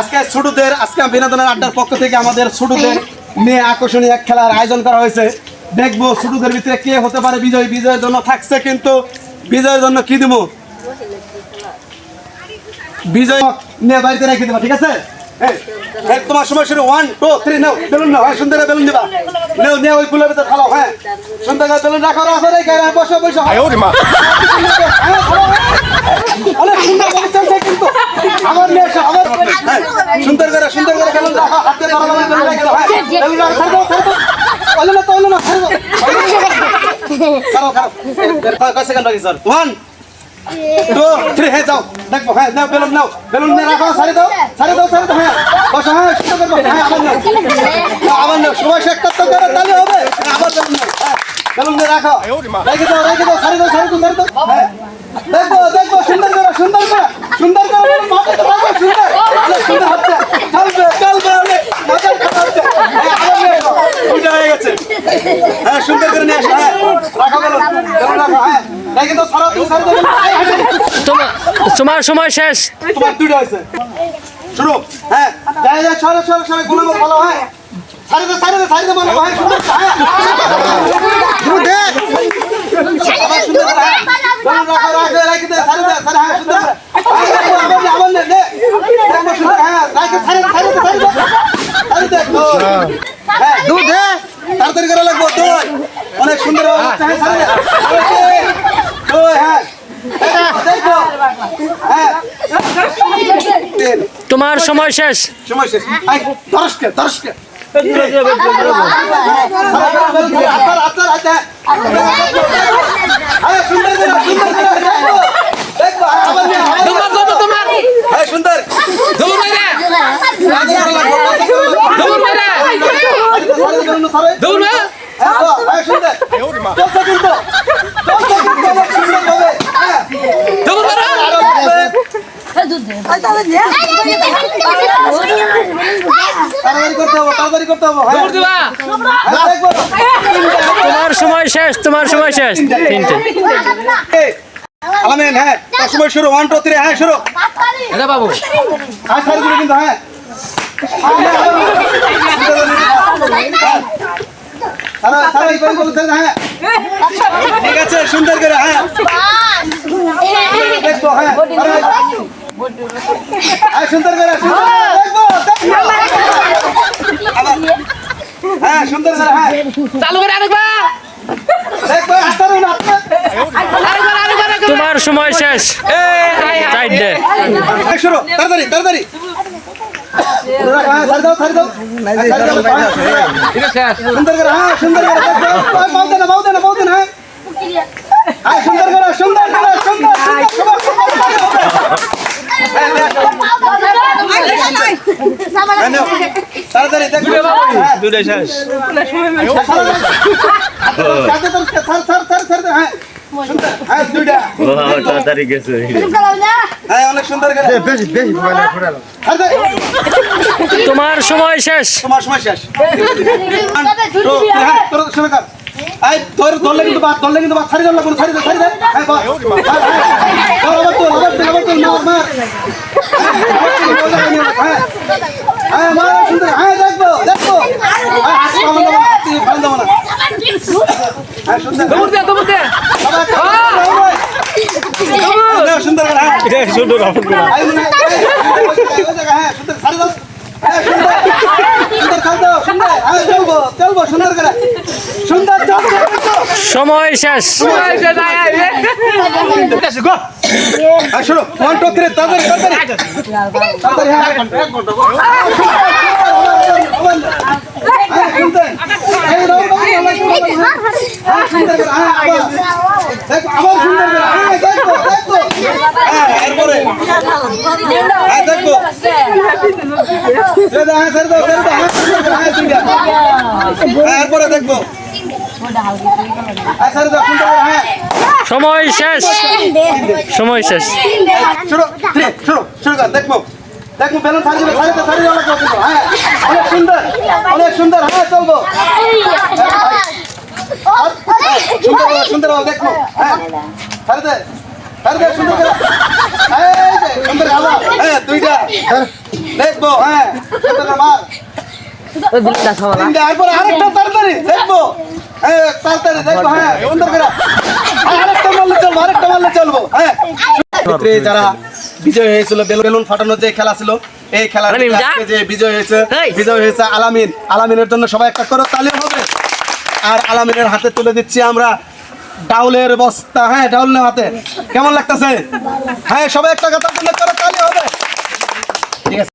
আজকে ছোটদের আজকে বিনোদনের আড্ডার পক্ষ থেকে আমাদের ছোটদের নিয়ে আকর্ষণীয় এক খেলার আয়োজন করা হয়েছে। দেখব ছোটদের ভিতরে কে হতে পারে বিজয় বিজয়ের জন্য থাকছে কিন্তু বিজয়ের জন্য কি দিব? বিজয় নিয়ে বাড়িতে রেখে দেবা ঠিক আছে? এই, এই, তোমার সময় শুরু। ওয়ান টু থ্রি নাও বেলুন নাও হ্যাঁ সুন্দর বেলুন দিবা। নেও নিয়ে ওই ফুলের ভিতরে ফেলাও হ্যাঁ। সুন্দর করে বেলুন রাখো রাখো রেখে হ্যাঁ, বসো বসো হ্যাঁ, ফেলাও, হ্যাঁ। অনেক সুন্দর করে চলছে কিন্তু আমার নিয়ে এসো আমার হ্যাঁ, সুন্দর করে সুন্দর করে রাখো হাতে ধরো বেলুন বেলুন রেখে দাও হ্যাঁ ছাড়ো ছাড়ো না তো না ছাড়ো খারাপ খারাপ। কয় সেকেন্ড বাকি স্যার ওয়ান টু থ্রি হ্যাঁ যাও। দেখব হ্যাঁ নাও বেলুন নাও। বেলুন নিয়ে রাখো সারি দাও সারি দাও সারি দাও হ্যাঁ। বসো হ্যাঁ সুন্দর করব হ্যাঁ আবার নাও। আবার নাও। সময় শেষ করে তাহলে হবে। হ্যাঁ, আবার বেলুন নাও হ্যাঁ। বেলুন দিয়ে রাখো। রেখে দাও রেখে দাও সারি দাও সারি দাও সারি দাও হ্যাঁ। দেখব দেখব সুন্দর করে সুন্দর করে সুন্দর করে বেলুন তো সুন্দর সুন্দর হচ্ছে চলবে চলবে অনেক মজার কথা হচ্ছে হ্যাঁ আবার নিয়ে এসো উল্টা হয়ে গেছে হ্যাঁ সুন্দর করে নিয়ে আসো হ্যাঁ রাখো বেলুন বেলুন রাখো হ্যাঁ রেখে দাও সারা তুমি সারি দাও হ্যাঁ, হ্যাঁ, তোমার তোমার সময় শেষ। তোমার দুটো হয়েছে। শুরু। হ্যাঁ। যাই যাই সরে সরে সরে গুলো ভালো হ্যাঁ। সারি দে সারি দে সারি দে বলো হ্যাঁ সুন্দর হ্যাঁ। তুমি দে। আবার সুন্দর করে, হ্যাঁ। বলুন রাখো রাখো রাখি দে সারি দে সারি হ্যাঁ সুন্দর করে। হ্যাঁ, দেখো, আবার আবার নে, দে। দেখো, সুন্দর, হ্যাঁ রাখো সারি সারি দে সারি দে। সারি দে হ্যাঁ। দুধ দে। তাড়াতাড়ি করে লাগবো তুই অনেক সুন্দর হচ্ছে হ্যাঁ সারি দে। তোমার সময় শেষ। সময় শেষ। দর্শকে দর্শকে সুন্দর। তাড়াতাড়ি করতে হবে তাড়াতাড়ি করতে হবে হ্যাঁ হ্যাঁ, দেখব। তোমার সময় শেষ তোমার সময় শেষ। তিনটে। আলামিন হ্যাঁ তার সময় শুরু। ওয়ান টু থ্রি হ্যাঁ শুরু। এটা বাবু আর সারি কিন্তু হ্যাঁ। বলতে হ্যাঁ। ঠিক আছে সুন্দর করে হ্যাঁ। হ্যাঁ। হ্যাঁ। হ্যাঁ হ্যাঁ তোমার সময় শেষ হ্যাঁ, শুরু তাড়াতাড়ি তাড়াতাড়ি হ্যাঁ। হ্যাঁ, হ্যাঁ। সুন্দর করে হ্যাঁ সুন্দর করে দেখো। ওই, বাউদে না বাউদে না বাউদে না হ্যাঁ হ্যাঁ, সুন্দর করে সুন্দর করে সুন্দর সুন্দর সবার সুন্দর করে হবে। হ্যাঁ, নাও। তাড়াতাড়ি দেখো হ্যাঁ দুটো শেষ ছাড় দাও, ছাড় দাও, ছাড়, ছাড়, ছাড়, ছাড় দাও, হ্যাঁ সুন্দর হ্যাঁ দুইটা তাড়াতাড়ি গেছে হ্যাঁ অনেক সুন্দর বেশি বেশি তোমার সময় শেষ তোমার সময় শেষ হ্যাঁ, তোর তোর ধরলে কিন্তু বাদ, ধরলে কিন্তু বাদ। ছাড়ি ধরলে কোনো, ছাড়ি ছাড়ি দে। হ্যাঁ, বাদ। হ্যাঁ, হ্যাঁ। ধর, আবার তোল, আবার তোল, আবার তোল, মার, মার। হ্যাঁ, হ্যাঁ। হ্যাঁ, মার, সুন্দর। হ্যাঁ, দেখব, দেখব। হ্যাঁ, হাত পাবো না, হাত দিয়ে দেবো না। হ্যাঁ, সুন্দর। হ্যাঁ, হ্যাঁ। মনে হয়, হ্যাঁ, হ্যাঁ, হ্যাঁ, সুন্দর করে। সুন্দর, চলবো, চলবো। সময় শেষ। তাড়াতাড়ি তাড়াতাড়ি তাড়াতাড়ি হ্যাঁ হ্যাঁ, শুনতে। এই রও, রও, রও, রও, রও, হ্যাঁ। হ্যাঁ, সুন্দর করে, হ্যাঁ, আবার। দেখো, আবার সুন্দর করে, হ্যাঁ, দেখো, দেখো। হ্যাঁ, এরপরে। হ্যাঁ, দেখো। ছেড়ে দাও, হ্যাঁ, ছেড়ে দাও, ছেড়ে দাও, হ্যাঁ, সুন্দর করে, হ্যাঁ, হ্যাঁ, এরপরে দেখব হ্যাঁ, হ্যাঁ সময় শেষ সময় শেষ দেখব দেখব বেলুন ছাড়ি দেবে ছাড়ি দেবে ছাড়ি দেওয়া লাগবে হ্যাঁ অনেক সুন্দর অনেক সুন্দর হ্যাঁ চলবো হ্যাঁ, সুন্দর সুন্দর দেখব হ্যাঁ ছাড়ি দে ছাড়ি দে সুন্দর করে এই যে, সুন্দর আবার হ্যাঁ দুইটা দেখব হ্যাঁ সুন্দর মার তিনটে, এরপর আরেকটা তাড়াতাড়ি দেখব হ্যাঁ তাড়াতাড়ি দেখব হ্যাঁ সুন্দর করে হ্যাঁ, আরেকটা মারলে চলবো আরেকটা মারলে চলবো হ্যাঁ যারা বিজয় হয়েছিল বেলুন ফাটানোর যে খেলা ছিল এই খেলা যে বিজয় হয়েছে। বিজয় হয়েছে আলামিন আলামিনের জন্য সবাই একটা করে তালি হবে আর আলামিনের হাতে তুলে দিচ্ছি আমরা ডাউলের বস্তা হ্যাঁ ডাউল না হাতে। কেমন লাগতেছে? হ্যাঁ সবাই একটা কথা বললে করে তাহলে হবে। ঠিক আছে।